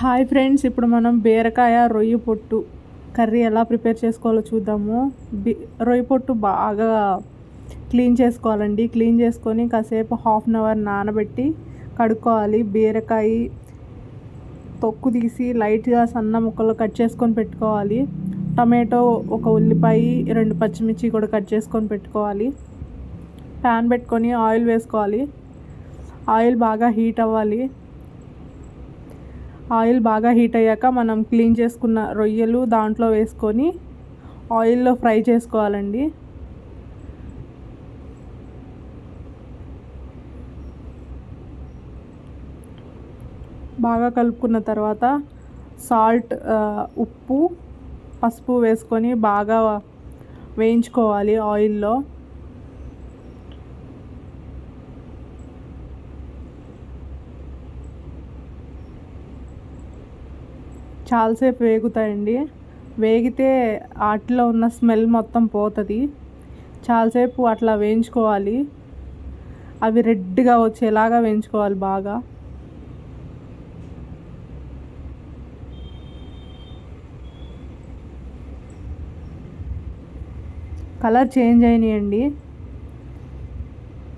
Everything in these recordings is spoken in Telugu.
హాయ్ ఫ్రెండ్స్ ఇప్పుడు మనం బీరకాయ రొయ్య పొట్టు కర్రీ ఎలా ప్రిపేర్ చేసుకోవాలో చూద్దాము. బి రొయ్య పొట్టు బాగా క్లీన్ చేసుకోవాలండి. క్లీన్ చేసుకొని కాసేపు హాఫ్ అన్ అవర్ నానబెట్టి కడుక్కోవాలి. బీరకాయ తొక్కు తీసి లైట్గా సన్న ముక్కలు కట్ చేసుకొని పెట్టుకోవాలి. టమాటో ఒక ఉల్లిపాయ రెండు పచ్చిమిర్చి కూడా కట్ చేసుకొని పెట్టుకోవాలి. ప్యాన్ పెట్టుకొని ఆయిల్ వేసుకోవాలి. ఆయిల్ బాగా హీట్ అవ్వాలి. ఆయిల్ బాగా హీట్ అయ్యాక మనం క్లీన్ చేసుకున్న రొయ్యలు దాంట్లో వేసుకొని ఆయిల్లో ఫ్రై చేసుకోవాలండి. బాగా కలుపుకున్న తర్వాత సాల్ట్ ఉప్పు పసుపు వేసుకొని బాగా వేయించుకోవాలి ఆయిల్లో. చాలాసేపు వేగుతాయండి. వేగితే వాటిలో ఉన్న స్మెల్ మొత్తం పోతుంది. చాలాసేపు అట్లా వేయించుకోవాలి. అవి రెడ్గా వచ్చేలాగా వేయించుకోవాలి బాగా. కలర్ చేంజ్ అయినాయండి.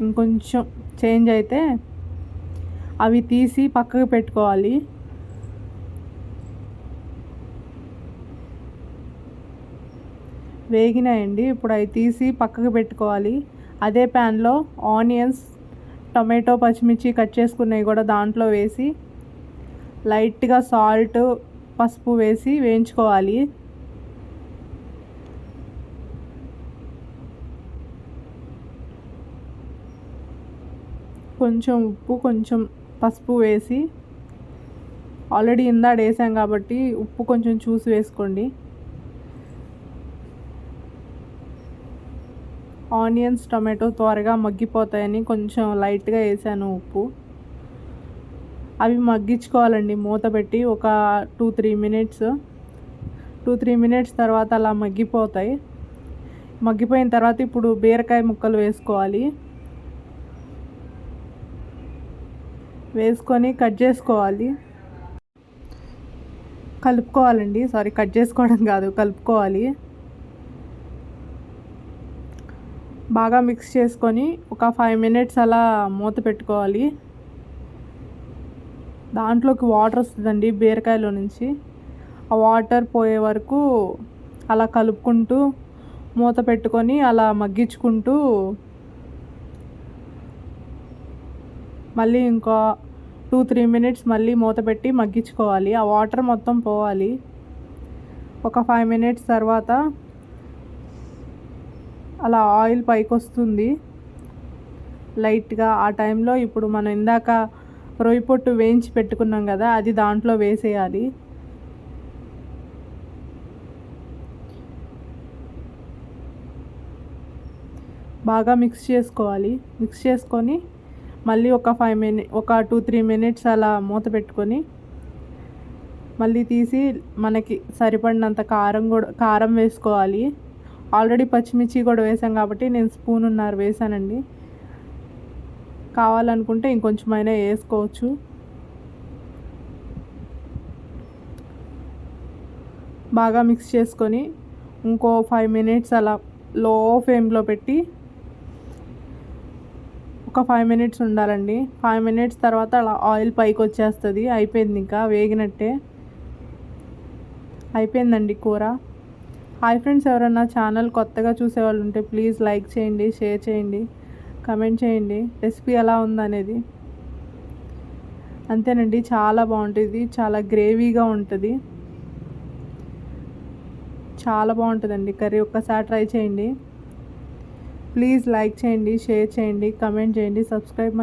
ఇంకొంచెం చేంజ్ అయితే అవి తీసి పక్కకు పెట్టుకోవాలి. వేగినాయండి. ఇప్పుడు అవి తీసి పక్కకు పెట్టుకోవాలి. అదే ప్యాన్లో ఆనియన్స్ టొమాటో పచ్చిమిర్చి కట్ చేసుకున్నవి కూడా దాంట్లో వేసి లైట్గా సాల్ట్ పసుపు వేసి వేయించుకోవాలి. కొంచెం ఉప్పు కొంచెం పసుపు వేసి ఆల్రెడీ ఇందాడ వేసాం కాబట్టి ఉప్పు కొంచెం చూసి వేసుకోండి. ఆనియన్స్ టొమాటో త్వరగా మగ్గిపోతాయని కొంచెం లైట్గా వేసాను ఉప్పు. అవి మగ్గించుకోవాలండి మూత పెట్టి ఒక two three minutes. Two three minutes తర్వాత అలా మగ్గిపోతాయి. మగ్గిపోయిన తర్వాత ఇప్పుడు బీరకాయ ముక్కలు వేసుకోవాలి. వేసుకొని కట్ చేసుకోవాలి. కలుపుకోవాలండి సారీ కట్ చేసుకోవడం కాదు కలుపుకోవాలి. బాగా మిక్స్ చేసుకొని ఒక ఫైవ్ మినిట్స్ అలా మూత పెట్టుకోవాలి. దాంట్లోకి వాటర్ వస్తుందండి బీరకాయలో నుంచి. ఆ వాటర్ పోయే వరకు అలా కలుపుకుంటూ మూత పెట్టుకొని అలా మగ్గించుకుంటూ మళ్ళీ ఇంకో టూ త్రీ మినిట్స్ మళ్ళీ మూత పెట్టి మగ్గించుకోవాలి. ఆ వాటర్ మొత్తం పోవాలి. ఒక ఫైవ్ మినిట్స్ తర్వాత అలా ఆయిల్ పైకి వస్తుంది లైట్గా ఆ టైంలో ఇప్పుడు మనం ఇందాక రొయ్యి పొట్టు వేయించి పెట్టుకున్నాం కదా అది దాంట్లో వేసేయాలి. బాగా మిక్స్ చేసుకోవాలి. మిక్స్ చేసుకొని మళ్ళీ ఒక ఫైవ్ మినిట్ ఒక టూ త్రీ మినిట్స్ అలా మూత పెట్టుకొని మళ్ళీ తీసి మనకి సరిపడినంత కారం కూడా కారం వేసుకోవాలి. ఆల్రెడీ పచ్చిమిర్చి కూడా వేసాం కాబట్టి నేను స్పూన్ ఉన్నారు వేసానండి. కావాలనుకుంటే ఇంకొంచెం అయినా వేసుకోవచ్చు. బాగా మిక్స్ చేసుకొని ఇంకో ఫైవ్ మినిట్స్ అలా లో ఫ్లేమ్లో పెట్టి ఒక ఫైవ్ మినిట్స్ ఉండాలండి. ఫైవ్ మినిట్స్ తర్వాత అలా ఆయిల్ పైకి వచ్చేస్తుంది. అయిపోయింది ఇంకా వేగినట్టే. అయిపోయిందండి కూర. హాయ్ ఫ్రెండ్స్ ఎవరన్నా ఛానల్ కొత్తగా చూసేవాళ్ళు ఉంటే ప్లీజ్ లైక్ చేయండి షేర్ చేయండి కమెంట్ చేయండి. రెసిపీ ఎలా ఉందనేది. అంతేనండి చాలా బాగుంటుంది చాలా గ్రేవీగా ఉంటుంది. చాలా బాగుంటుందండి కర్రీ ఒక్కసారి ట్రై చేయండి. ప్లీజ్ లైక్ చేయండి షేర్ చేయండి కమెంట్ చేయండి సబ్స్క్రైబ్